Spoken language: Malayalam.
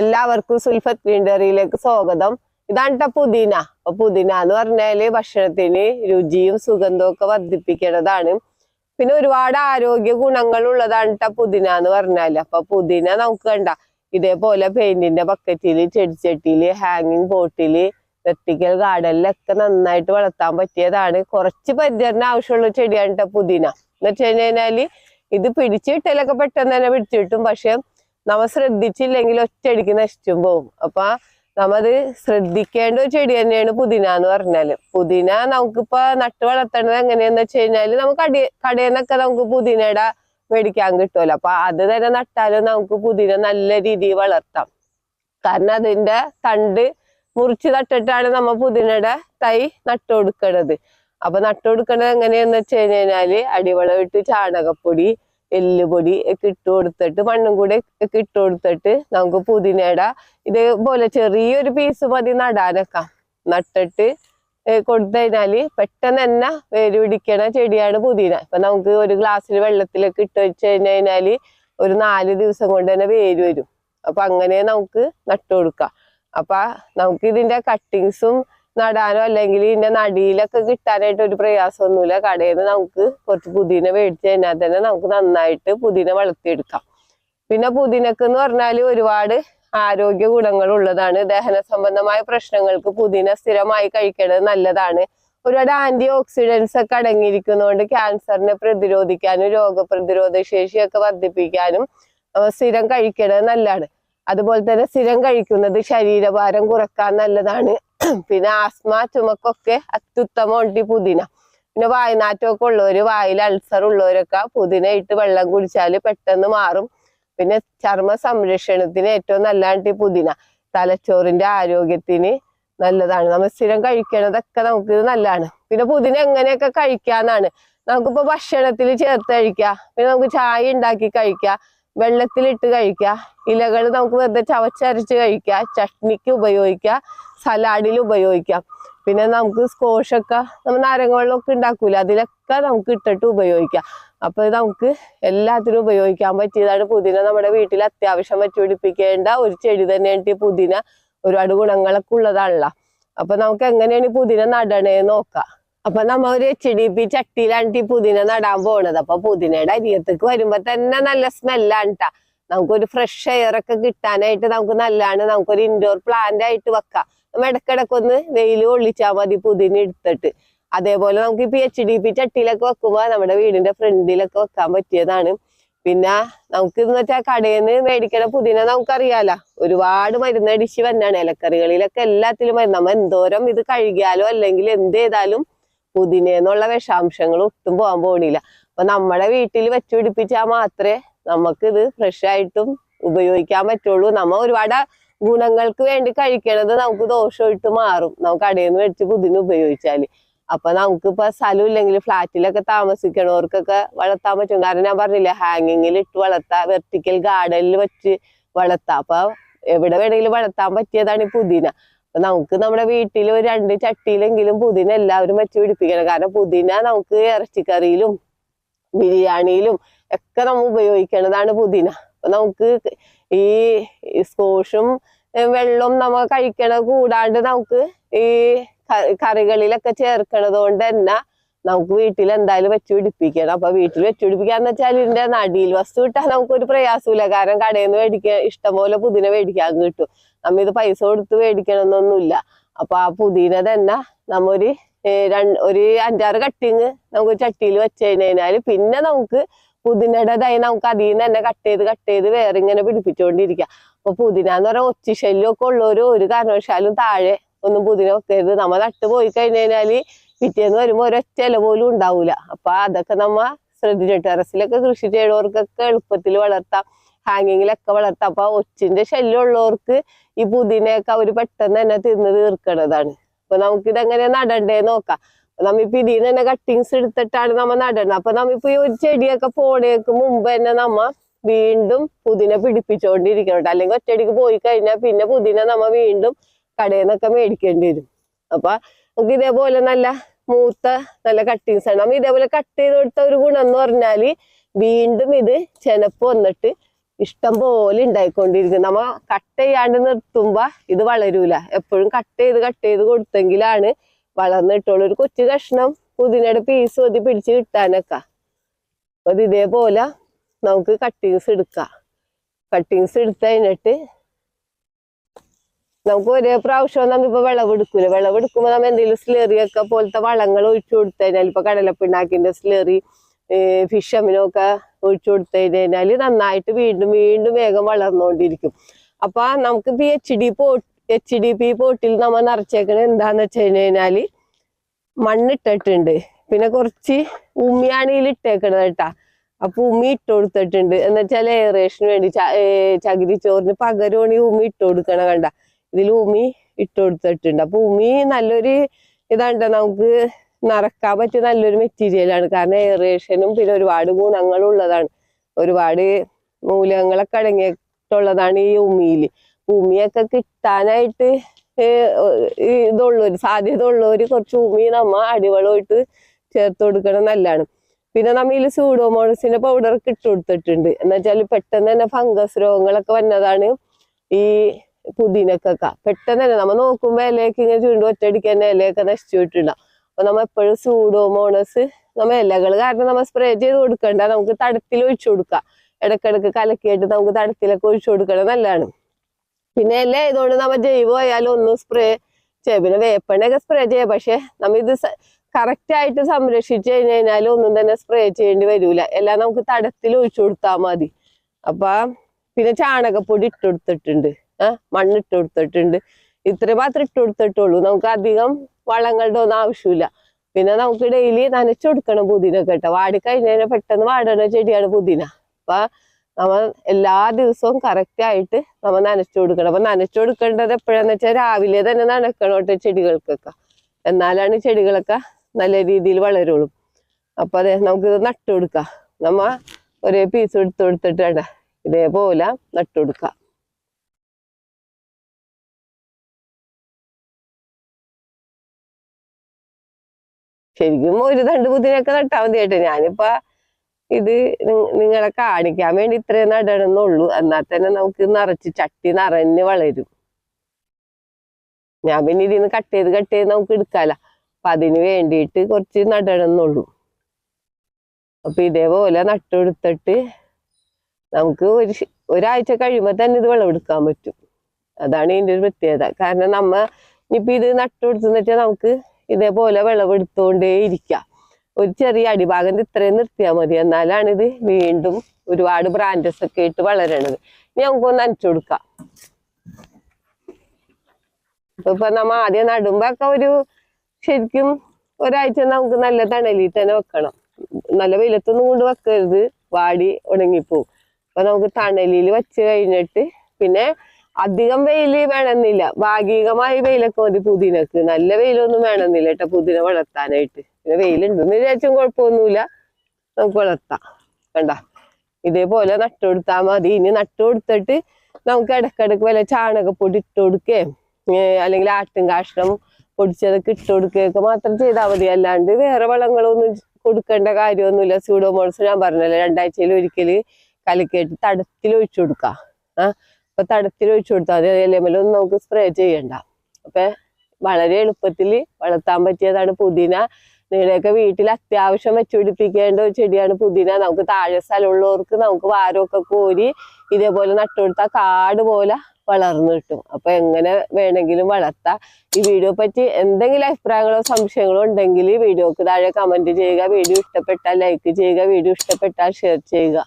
എല്ലാവർക്കും സുൽഫത്ത് ഗ്രീൻഡറിയിലേക്ക് സ്വാഗതം. ഇതാണ് പുതിന. അപ്പൊ പുതിന എന്ന് പറഞ്ഞാൽ ഭക്ഷണത്തിന് രുചിയും സുഗന്ധവും ഒക്കെ വർദ്ധിപ്പിക്കേണ്ടതാണ്. പിന്നെ ഒരുപാട് ആരോഗ്യ ഗുണങ്ങൾ ഉള്ളതാണ് ട്ടോ പുതിന എന്ന് പറഞ്ഞാൽ. അപ്പൊ പുതിന നമുക്ക് കണ്ട ഇതേപോലെ പെയിന്റിന്റെ ബക്കറ്റിൽ ചെടിച്ചട്ടിയിൽ ഹാങ്ങിങ് പോട്ടിൽ വെർട്ടിക്കൽ ഗാർഡനിലൊക്കെ നന്നായിട്ട് വളർത്താൻ പറ്റിയതാണ്. കുറച്ച് പരിചരണം ആവശ്യമുള്ള ചെടിയാണ് ട്ടോ പുതിന. എന്ന് വെച്ച് കഴിഞ്ഞാൽ ഇത് പിടിച്ചിട്ടലൊക്കെ പെട്ടെന്ന് തന്നെ പിടിച്ചിട്ടും പക്ഷെ നമ്മ ശ്രദ്ധിച്ചില്ലെങ്കിൽ ഒറ്റയടിക്ക് നശിച്ചും പോവും അപ്പൊ നമ്മത് ശ്രദ്ധിക്കേണ്ട ഒരു ചെടി തന്നെയാണ് പുതിന എന്ന് പറഞ്ഞാൽ. പുതിന നമുക്കിപ്പോ നട്ട് വളർത്തേണ്ടത് എങ്ങനെയാന്ന് വെച്ച് കഴിഞ്ഞാൽ നമുക്ക് അടി കടയിൽ നിന്നൊക്കെ നമുക്ക് പുതിനയുടെ മേടിക്കാൻ കിട്ടുമല്ലോ അപ്പൊ അത് തന്നെ നട്ടാലും നമുക്ക് പുതിന നല്ല രീതിയിൽ വളർത്താം. കാരണം അതിന്റെ തണ്ട് മുറിച്ച് നട്ടിട്ടാണ് നമ്മ പുതിനയുടെ തൈ നട്ടു കൊടുക്കണത്. അപ്പൊ നട്ടു കൊടുക്കണത് എങ്ങനെയാന്ന് വെച്ച് കഴിഞ്ഞാൽ അടിവളം ഇട്ട് ചാണകപ്പൊടി എല്ലുപൊടി ഒക്കെ ഇട്ട് കൊടുത്തിട്ട് മണ്ണും കൂടെ ഒക്കെ ഇട്ട് കൊടുത്തിട്ട് നമുക്ക് പുതിനയുടെ ഇതേപോലെ ചെറിയൊരു പീസ് മതി നടാനൊക്കെ. നട്ടിട്ട് കൊടുത്തു കഴിഞ്ഞാൽ പെട്ടെന്ന് തന്നെ വേര് പിടിക്കണ ചെടിയാണ് പുതിന. ഇപ്പൊ നമുക്ക് ഒരു ഗ്ലാസ്സിൽ വെള്ളത്തിലൊക്കെ ഇട്ട് വെച്ച് കഴിഞ്ഞു കഴിഞ്ഞാൽ ഒരു നാല് ദിവസം കൊണ്ട് തന്നെ വേര് വരും. അപ്പൊ അങ്ങനെ നമുക്ക് നട്ടു കൊടുക്കാം. അപ്പൊ നമുക്ക് ഇതിന്റെ കട്ടിങ്സും നടാനോ അല്ലെങ്കിൽ ഇതിന്റെ നടിയിലൊക്കെ കിട്ടാനായിട്ട് ഒരു പ്രയാസമൊന്നുമില്ല. കടയിൽ നിന്ന് നമുക്ക് കുറച്ച് പുതിന മേടിച്ച് കഴിഞ്ഞാൽ തന്നെ നമുക്ക് നന്നായിട്ട് പുതിന വളർത്തിയെടുക്കാം. പിന്നെ പുതിനക്ക് എന്ന് പറഞ്ഞാൽ ഒരുപാട് ആരോഗ്യ ഗുണങ്ങൾ ഉള്ളതാണ്. ദഹന സംബന്ധമായ പ്രശ്നങ്ങൾക്ക് പുതിന സ്ഥിരമായി കഴിക്കേണ്ടത് നല്ലതാണ്. ഒരുപാട് ആന്റി ഓക്സിഡൻസ് ഒക്കെ അടങ്ങിയിരിക്കുന്നതുകൊണ്ട് ക്യാൻസറിനെ പ്രതിരോധിക്കാനും രോഗപ്രതിരോധ ശേഷിയൊക്കെ വർദ്ധിപ്പിക്കാനും സ്ഥിരം കഴിക്കേണ്ടത് നല്ലതാണ്. അതുപോലെ തന്നെ സ്ഥിരം കഴിക്കുന്നത് ശരീരഭാരം കുറയ്ക്കാൻ നല്ലതാണ്. പിന്നെ ആസ്മ ചുമക്കൊക്കെ അത്യുത്തമമുണ്ട് ഈ പുതിന. പിന്നെ വായനാറ്റമൊക്കെ ഉള്ളവര് വായിൽ അൾസർ ഉള്ളവരൊക്കെ പുതിന ഇട്ട് വെള്ളം കുടിച്ചാൽ പെട്ടെന്ന് മാറും. പിന്നെ ചർമ്മ സംരക്ഷണത്തിന് ഏറ്റവും നല്ലതാണ് ഈ പുതിന. തലച്ചോറിന്റെ ആരോഗ്യത്തിന് നല്ലതാണ്. നമ്മൾ സ്ഥിരം കഴിക്കണതൊക്കെ നമുക്ക് ഇത് നല്ലതാണ്. പിന്നെ പുതിന എങ്ങനെയൊക്കെ കഴിക്കാന്നാണ്. നമുക്കിപ്പോ ഭക്ഷണത്തിൽ ചേർത്ത് കഴിക്കാം. പിന്നെ നമുക്ക് ചായ ഉണ്ടാക്കി കഴിക്കാം. വെള്ളത്തിലിട്ട് കഴിക്കുക. ഇലകൾ നമുക്ക് വെറുതെ ചവച്ചരച്ച് കഴിക്കുക. ചട്നിക്ക് ഉപയോഗിക്കുക. സലാഡിൽ ഉപയോഗിക്കാം പിന്നെ നമുക്ക് സ്കോഷൊക്കെ നമ്മൾ നാരങ്ങ ഉണ്ടാക്കൂല. അതിലൊക്കെ നമുക്ക് ഇട്ടിട്ട് ഉപയോഗിക്കാം അപ്പൊ ഇത് നമുക്ക് എല്ലാത്തിനും ഉപയോഗിക്കാൻ പറ്റിയതാണ് പുതിന. നമ്മുടെ വീട്ടിൽ അത്യാവശ്യം വെച്ച് പിടിപ്പിക്കേണ്ട ഒരു ചെടി തന്നെയാണ് പുതിന. ഒരുപാട് ഗുണങ്ങളൊക്കെ ഉള്ളതാണല്ലോ. അപ്പൊ നമുക്ക് എങ്ങനെയാണ് ഈ പുതിന നടണേന്ന് നോക്കാം. അപ്പൊ നമ്മ ഒരു എച്ച് ഡി പി ചട്ടിയിലാണ് ഈ പുതിന നടാൻ പോണത്. അപ്പൊ പുതിനയുടെ അരിയത്തേക്ക് വരുമ്പോ തന്നെ നല്ല സ്മെല്ലാണ് ട്ടാ. നമുക്കൊരു ഫ്രഷ് എയർ ഒക്കെ കിട്ടാനായിട്ട് നമുക്ക് നല്ലതാണ് നമുക്കൊരു ഇൻഡോർ പ്ലാന്റ് ആയിട്ട് വെക്കാം. നമ്മ ഇടക്കിടക്ക് ഒന്ന് വെയിൽ കൊള്ളിച്ചാൽ മതി പുതിന എടുത്തിട്ട്. അതേപോലെ നമുക്ക് ഇപ്പൊ എച്ച് ഡി പി ചട്ടിയിലൊക്കെ വെക്കുമ്പോ നമ്മുടെ വീടിന്റെ ഫ്രണ്ടിലൊക്കെ വെക്കാൻ പറ്റിയതാണ്. പിന്നെ നമുക്ക് എന്ന് വെച്ചാൽ കടയിൽ നിന്ന് മേടിക്കണ പുതിന നമുക്കറിയാലോ. ഒരുപാട് മരുന്ന് അടിച്ച് വന്നാണ്. ഇലക്കറികളിലൊക്കെ എല്ലാത്തിലും മരുന്ന്. നമ്മ എന്തോരം ഇത് കഴുകിയാലോ അല്ലെങ്കിൽ എന്ത് ചെയ്താലും പുതിനേന്നുള്ള വിഷാംശങ്ങൾ ഒട്ടും പോകാൻ പോണില്ല. അപ്പൊ നമ്മുടെ വീട്ടിൽ വെച്ചുപിടിപ്പിച്ചാൽ മാത്രമേ നമുക്ക് ഇത് ഫ്രഷ് ആയിട്ടും ഉപയോഗിക്കാൻ പറ്റുള്ളൂ. നമ്മ ഒരുപാട് ഗുണങ്ങൾക്ക് വേണ്ടി കഴിക്കണത് നമുക്ക് ദോഷമായിട്ട് മാറും. നമുക്ക് കടയിൽ നിന്ന് മേടിച്ച് പുതിന ഉപയോഗിച്ചാൽ അപ്പൊ നമുക്കിപ്പോ സ്ഥലം ഇല്ലെങ്കിൽ ഫ്ലാറ്റിലൊക്കെ താമസിക്കണവർക്കൊക്കെ വളർത്താൻ പറ്റും. കാരണം ഞാൻ പറഞ്ഞില്ല ഹാങ്ങിങ്ങിൽ ഇട്ട് വളർത്താം വെർട്ടിക്കൽ ഗാർഡനിൽ വെച്ച് വളർത്താം. അപ്പൊ എവിടെ വേണമെങ്കിലും വളർത്താൻ പറ്റിയതാണ് ഈ പുതിന. അപ്പൊ നമുക്ക് നമ്മുടെ വീട്ടിൽ ഒരു രണ്ട് ചട്ടിയിലെങ്കിലും പുതിന എല്ലാവരും വെച്ച് പിടിപ്പിക്കണം. കാരണം പുതിന നമുക്ക് ഇറച്ചിക്കറിയിലും ബിരിയാണിയിലും ഒക്കെ നമ്മൾ ഉപയോഗിക്കേണ്ടതാണ് പുതിന. അപ്പൊ നമുക്ക് ഈ സ്കോഷും വെള്ളവും നമ്മൾ കഴിക്കണ കൂടാണ്ട് നമുക്ക് ഈ കറികളിലൊക്കെ ചേർക്കണത് കൊണ്ട് തന്നെ നമുക്ക് വീട്ടിൽ എന്തായാലും വെച്ച് പിടിപ്പിക്കണം. അപ്പൊ വീട്ടിൽ വെച്ച് പിടിപ്പിക്കാന്ന് വെച്ചാൽ ഇതിന്റെ നടിയിൽ വസ്തു കിട്ടാൻ നമുക്കൊരു പ്രയാസമില്ല കാരണം കടയിൽ നിന്ന് മേടിക്കാൻ ഇഷ്ടംപോലെ പുതിന മേടിക്കാൻ കിട്ടും. നമ്മ ഇത് പൈസ കൊടുത്ത് മേടിക്കണമെന്നൊന്നുമില്ല. അപ്പൊ ആ പുതിന തന്നെ നമ്മൊരു ഒരു അഞ്ചാറ് കട്ടിങ് നമുക്ക് ചട്ടിയിൽ വെച്ച് കഴിഞ്ഞാൽ പിന്നെ നമുക്ക് പുതിനയുടേതായി നമുക്ക് അതിൽ നിന്ന് തന്നെ കട്ട് ചെയ്ത് കട്ട് ചെയ്ത് വേറെ ഇങ്ങനെ പിടിപ്പിച്ചുകൊണ്ടിരിക്കാം അപ്പൊ പുതിന എന്ന് പറഞ്ഞാൽ ഒച്ചിശല്യം ഒക്കെ ഉള്ളവര് ഒരു കാരണവശാലും താഴെ ഒന്നും പുതിന വെക്കരുത്. നമ്മ നട്ട് പോയി കഴിഞ്ഞു കഴിഞ്ഞാൽ പിറ്റേന്ന് വരുമ്പോ ഒരൊറ്റ പോലും ഉണ്ടാവൂല. അപ്പൊ അതൊക്കെ നമ്മ ശ്രദ്ധിച്ചു ടെറസിലൊക്കെ കൃഷി ചെയ്യണവർക്കൊക്കെ എളുപ്പത്തിൽ വളർത്താം. ഹാങ്ങിങ്ങിലൊക്കെ വളർത്താം. അപ്പൊ ഒച്ചിന്റെ ശല്യം ഉള്ളവർക്ക് ഈ പുതിനയൊക്കെ അവർ പെട്ടെന്ന് തന്നെ തിന്ന് തീർക്കണതാണ്. അപ്പൊ നമുക്കിത് എങ്ങനെ നടണ്ടേ നോക്കാം. നമ്മ നമ്മിപ്പോ ഇതിൽ തന്നെ കട്ടിങ്സ് എടുത്തിട്ടാണ് നമ്മ നടണം അപ്പൊ നമ്മിപ്പോ ഈ ഒരു ചെടിയൊക്കെ പോണേക്ക് മുമ്പ് തന്നെ നമ്മ വീണ്ടും പുതിന പിടിപ്പിച്ചുകൊണ്ടിരിക്കണം അല്ലെങ്കിൽ ഒറ്റയടിക്ക് പോയി കഴിഞ്ഞാൽ പിന്നെ പുതിന നമ്മ വീണ്ടും കടയിൽ നിന്നൊക്കെ മേടിക്കേണ്ടി വരും അപ്പൊ നമുക്ക് ഇതേപോലെ നല്ല മൂത്ത നല്ല കട്ടിങ്സ് ആണ്. നമ്മ ഇതേപോലെ കട്ട് ചെയ്ത് കൊടുത്ത ഒരു ഗുണം എന്ന് പറഞ്ഞാൽ വീണ്ടും ഇത് ചെനപ്പ് വന്നിട്ട് ഇഷ്ടം പോലെ ഉണ്ടായിക്കൊണ്ടിരിക്കും നമ്മ കട്ട് ചെയ്യാണ്ട് നിർത്തുമ്പോ ഇത് വളരൂല. എപ്പോഴും കട്ട് ചെയ്ത് കട്ട് ചെയ്ത് കൊടുത്തെങ്കിലാണ് വളർന്നിട്ടുള്ളൂ ഒരു കൊച്ചു കഷ്ണം പുതിനയുടെ പീസ് ഒതി പിടിച്ച് കിട്ടാനൊക്കെ. അപ്പൊ ഇത് ഇതേപോലെ നമുക്ക് കട്ടിങ്സ് എടുക്കാം. കട്ടിങ്സ് എടുത്ത് കഴിഞ്ഞിട്ട് നമുക്ക് ഒരേ പ്രാവശ്യം നമ്മിപ്പോ വിളവെടുക്കൂല വിളവെടുക്കുമ്പോ നമ്മ എന്തെങ്കിലും സ്ലെറി ഒക്കെ പോലത്തെ വളങ്ങൾ ഒഴിച്ചു കൊടുത്തു കഴിഞ്ഞാൽ ഇപ്പൊ കടലപ്പിണ്ണാക്കിന്റെ സ്ലെറി ഫിഷ് അമിനൊക്കെ ഒഴിച്ചു കൊടുത്തു കഴിഞ്ഞാൽ നന്നായിട്ട് വീണ്ടും വീണ്ടും വേഗം വളർന്നുകൊണ്ടിരിക്കും അപ്പൊ നമുക്ക് ഇപ്പൊ എച്ച് ഡി പോ എച്ച് ഡി പി പോട്ടിൽ നമ്മൾ നിറച്ചേക്കണത് എന്താന്ന് വെച്ച് കഴിഞ്ഞാൽ മണ്ണിട്ടിട്ടുണ്ട്. പിന്നെ കുറച്ച് ഉമ്മിയാണിയിൽ ഇട്ടേക്കണത് കേട്ടാ. അപ്പൊ ഉമ്മി ഇട്ട് കൊടുത്തിട്ടുണ്ട്. എന്നുവെച്ചാൽ ഏറേഷന് വേണ്ടി ചകിരി ചോറിന് പകരമാണ് ഈ ഉമ്മി ഇട്ട് കൊടുക്കണ കണ്ട. ഇതിൽ ഉമ്മി ഇട്ട് കൊടുത്തിട്ടുണ്ട്. അപ്പൊ ഉമ്മി നല്ലൊരു ഇതാണ്ട നമുക്ക് നിറക്കാൻ പറ്റിയ നല്ലൊരു മെറ്റീരിയലാണ് കാരണം എയറേഷനും പിന്നെ ഒരുപാട് ഗുണങ്ങളും ഉള്ളതാണ് ഒരുപാട് മൂലകങ്ങളൊക്കെ അടങ്ങിയിട്ടുള്ളതാണ് ഈ ഉമിയിൽ ഉമിയൊക്കെ കിട്ടാനായിട്ട് ഇതുള്ളൊരു ഈ സാധ്യത ഉള്ളവര് കുറച്ച് ഉമി നമ്മ അടിവളമായിട്ട് ചേർത്ത് കൊടുക്കണം നല്ലതാണ്. പിന്നെ നമ്മൾ ഇതിൽ സൂഡോമോണസിന്റെ പൗഡർ ഒക്കെ ഇട്ട് കൊടുത്തിട്ടുണ്ട്. എന്ന് വെച്ചാൽ പെട്ടെന്ന് തന്നെ ഫംഗസ് രോഗങ്ങളൊക്കെ വന്നതാണ് ഈ പുതിനക്കൊക്കെ. പെട്ടെന്ന് തന്നെ നമ്മൾ നോക്കുമ്പോൾ ഇലയൊക്കെ ഇങ്ങനെ ചുണ്ടു ഒറ്റയടിക്ക് തന്നെ ഇലയൊക്കെ നശിച്ചു വിട്ടുണ്ടാവും അപ്പൊ നമ്മ എപ്പോഴും സൂഡോമോണസ് നമ്മ ഇലകൾ കാരണം നമ്മൾ സ്പ്രേ ചെയ്ത് കൊടുക്കണ്ട. നമുക്ക് തടത്തിൽ ഒഴിച്ചു കൊടുക്കാം. ഇടക്കിടക്ക് കലക്കിയിട്ട് നമുക്ക് തടത്തിലൊക്കെ ഒഴിച്ചു കൊടുക്കണം നല്ലതാണ്. പിന്നെ ഇല ഇതുകൊണ്ട് നമ്മ ജൈവം ആയാലും ഒന്നും സ്പ്രേ ചെയ്യാം. പിന്നെ വേപ്പണ്ണൊക്കെ സ്പ്രേ ചെയ്യാം. പക്ഷെ നമ്മ ഇത് കറക്റ്റ് ആയിട്ട് സംരക്ഷിച്ചു കഴിഞ്ഞു കഴിഞ്ഞാൽ ഒന്നും തന്നെ സ്പ്രേ ചെയ്യേണ്ടി വരൂല. എല്ലാം നമുക്ക് തടത്തിൽ ഒഴിച്ചു കൊടുത്താൽ മതി. അപ്പൊ പിന്നെ ചാണകപ്പൊടി ഇട്ട് കൊടുത്തിട്ടുണ്ട്. ആ മണ്ണ് ഇട്ട് കൊടുത്തിട്ടുണ്ട്. ഇത്ര മാത്രം ഇട്ട് കൊടുത്തിട്ടുള്ളൂ നമുക്ക് അധികം വളങ്ങളുടെ ഒന്നും ആവശ്യമില്ല. പിന്നെ നമുക്ക് ഡെയിലി നനച്ചു കൊടുക്കണം പുതിന കേട്ടോ. വാടി കഴിഞ്ഞാൽ പെട്ടെന്ന് വാടണ ചെടിയാണ് പുതിന. അപ്പൊ നമ്മൾ എല്ലാ ദിവസവും കറക്റ്റ് ആയിട്ട് നമ്മൾ നനച്ചു കൊടുക്കണം. അപ്പൊ നനച്ചു കൊടുക്കേണ്ടത് എപ്പോഴാന്ന് വെച്ചാൽ രാവിലെ തന്നെ നനക്കണം കേട്ടോ ചെടികൾക്കൊക്കെ. എന്നാലാണ് ചെടികളൊക്കെ നല്ല രീതിയിൽ വളരുള്ളൂ. അപ്പൊ അതെ നമുക്കിത് നട്ടു കൊടുക്കാം നമ്മ ഒരേ പീസ് എടുത്തു കൊടുത്തിട്ടാണ് ഇതേപോലെ നട്ടു കൊടുക്കാം ശരിക്കും ഒരു തണ്ട് ബുദ്ധിനൊക്കെ നട്ടാൽ മതി കേട്ടോ. ഞാനിപ്പോ ഇത് നിങ്ങളെ കാണിക്കാൻ വേണ്ടി ഇത്രയും നടണമെന്നുള്ളൂ എന്നാൽ തന്നെ നമുക്ക് നിറച്ച് ചട്ടി നിറഞ്ഞ് വളരും. ഞാൻ പിന്നെ ഇതിന്ന് കട്ട് ചെയ്ത് കട്ട് ചെയ്ത് നമുക്ക് എടുക്കാല അപ്പൊ അതിന് വേണ്ടിയിട്ട് കുറച്ച് നടണമെന്നുള്ളൂ അപ്പൊ ഇതേപോലെ നട്ടുകൊടുത്തിട്ട് നമുക്ക് ഒരു ഒരാഴ്ച കഴിയുമ്പോ തന്നെ ഇത് വിളവെടുക്കാൻ പറ്റും. അതാണ് ഇതിന്റെ ഒരു പ്രത്യേകത. കാരണം നമ്മ ഇനിയിപ്പോ ഇത് നട്ടുകൊടുത്തെന്ന് വെച്ചാൽ നമുക്ക് ഇതേപോലെ വിളവെടുത്തോണ്ടേ ഇരിക്കുക ഒരു ചെറിയ അടിഭാഗം ഇത്രയും നിർത്തിയാൽ മതി. എന്നാലാണ് ഇത് വീണ്ടും ഒരുപാട് ബ്രാൻഡസ് ഒക്കെ ഇട്ട് വളരണത്. ഇനി നമുക്കൊന്ന് നനച്ചു കൊടുക്കാം. ഇപ്പൊ ഇപ്പൊ നമ്മ ആദ്യം നടുമ്പോ ഒക്കെ ഒരു ശരിക്കും ഒരാഴ്ച നമുക്ക് നല്ല തണലിൽ തന്നെ വെക്കണം. നല്ല വെയിലത്തൊന്നും കൊണ്ട് വെക്കരുത്. വാടി ഉണങ്ങിപ്പോവും. അപ്പൊ നമുക്ക് തണലിൽ വെച്ച് കഴിഞ്ഞിട്ട് പിന്നെ അധികം വെയിൽ വേണമെന്നില്ല. ഭാഗികമായി വെയിലൊക്കെ മതി പുതിനക്ക്. നല്ല വെയിലൊന്നും വേണമെന്നില്ല കേട്ടോ പുതിന വളർത്താനായിട്ട്. പിന്നെ വെയിലുണ്ടെന്ന് വിചാരിച്ചും കുഴപ്പമൊന്നുമില്ല. നമുക്ക് വളർത്താം. കണ്ട? ഇതേപോലെ നട്ടു കൊടുത്താൽ മതി. ഇനി നട്ടു കൊടുത്തിട്ട് നമുക്ക് ഇടക്കിടക്ക് വല്ല ചാണകപ്പൊടി ഇട്ട് കൊടുക്കുകയും അല്ലെങ്കിൽ ആട്ടും കാഷ്ടം പൊടിച്ചതൊക്കെ ഇട്ട് കൊടുക്കുകയൊക്കെ മാത്രം ചെയ്താൽ മതി. അല്ലാണ്ട് വേറെ വളങ്ങളൊന്നും കൊടുക്കേണ്ട കാര്യമൊന്നുമില്ല. സ്യൂഡോമോൾസ് ഞാൻ പറഞ്ഞല്ലോ രണ്ടാഴ്ചയിൽ ഒരിക്കൽ കലക്കിയിട്ട് തടത്തിൽ ഒഴിച്ചു കൊടുക്കുക. ആ അപ്പൊ തടത്തിൽ ഒഴിച്ചു കൊടുത്താൽ മതി. ഇലമലൊന്നും നമുക്ക് സ്പ്രേ ചെയ്യണ്ട. അപ്പൊ വളരെ എളുപ്പത്തിൽ വളർത്താൻ പറ്റിയതാണ് പുതിന. നിങ്ങളുടെയൊക്കെ വീട്ടിൽ അത്യാവശ്യം വെച്ചുപിടിപ്പിക്കേണ്ട ഒരു ചെടിയാണ് പുതിന. നമുക്ക് താഴെ സ്ഥലമുള്ളവർക്ക് നമുക്ക് വാരമൊക്കെ കോരി ഇതേപോലെ നട്ടുകൊടുത്താൽ കാട് പോലെ വളർന്നു കിട്ടും. അപ്പൊ എങ്ങനെ വേണമെങ്കിലും വളർത്താം. ഈ വീഡിയോ പറ്റി എന്തെങ്കിലും അഭിപ്രായങ്ങളോ സംശയങ്ങളോ ഉണ്ടെങ്കിൽ വീഡിയോക്ക് താഴെ കമന്റ് ചെയ്യുക. വീഡിയോ ഇഷ്ടപ്പെട്ടാൽ ലൈക്ക് ചെയ്യുക. വീഡിയോ ഇഷ്ടപ്പെട്ടാൽ ഷെയർ ചെയ്യുക.